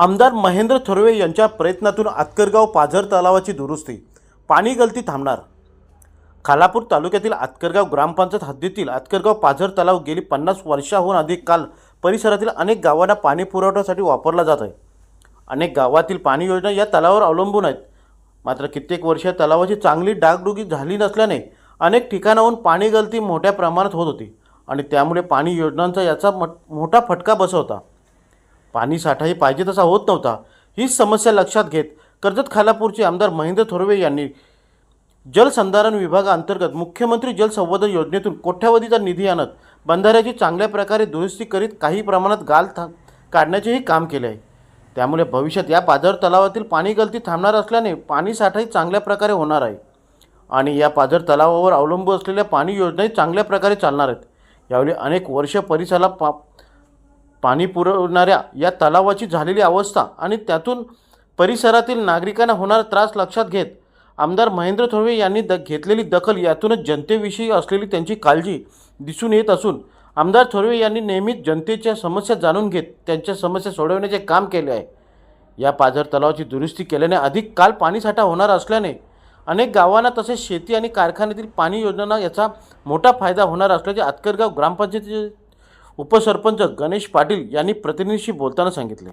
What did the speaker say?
आमदार महेंद्र थोरवे यांच्या प्रयत्नातून आतकरगाव पाझर तलावाची दुरुस्ती. पाणी गळती थांबणार. खालापूर तालुक्यातील आतकरगाव ग्रामपंचायत हद्दीतील आतकरगाव पाझर तलाव गेली पन्नास वर्षाहून अधिक काल परिसरातील अनेक गावांना पाणी पुरवठ्यासाठी वापरला जात आहे. अनेक गावातील पाणी योजना या तलावावर अवलंबून आहेत. मात्र कित्येक वर्ष या तलावाची चांगली डागडुगी झाली नसल्याने अनेक ठिकाणाहून पाणी गळती मोठ्या प्रमाणात होत होती आणि त्यामुळे पाणी योजनांचा याचा मट मोठा फटका बसवता पाणीसाठाही पाहिजे तसा होत नव्हता. हीच समस्या लक्षात घेत कर्जत खालापूरचे आमदार महेंद्र थोरवे यांनी जलसंधारण विभागाअंतर्गत मुख्यमंत्री जलसंवर्धन योजनेतून कोट्यावधीचा निधी आणत बंधाऱ्याची चांगल्या प्रकारे दुरुस्ती करीत काही प्रमाणात गाल था काढण्याचेही काम केले आहे. त्यामुळे भविष्यात या पाझर तलावातील पाणी गळती थांबणार असल्याने पाणीसाठाही चांगल्या प्रकारे होणार आहे. आणि या पाझर तलावावर अवलंबून असलेल्या पाणी योजनाही चांगल्या प्रकारे चालणार आहेत. यावेळी अनेक वर्ष परिसराला पा पाणी पुरवणाऱ्या या तलावाची झालेली अवस्था आणि त्यातून परिसरातील नागरिकांना होणारा त्रास लक्षात घेत आमदार महेंद्र थोरवे यांनी द घेतलेली दखल यातूनच जनतेविषयी असलेली त्यांची काळजी दिसून येत असून आमदार थोरवे यांनी नेहमीच जनतेच्या समस्या जाणून घेत त्यांच्या समस्या सोडवण्याचे काम केले आहे. या पाझर तलावाची दुरुस्ती केल्याने अधिक काल पाणीसाठा होणार असल्याने अनेक गावांना तसेच शेती आणि कारखान्यातील पाणी योजनांना याचा मोठा फायदा होणार असल्याचे आतकरगाव ग्रामपंचायतीचे उपसरपंच गणेश पाटील यांनी प्रतिनिधीशी बोलताना सांगितले.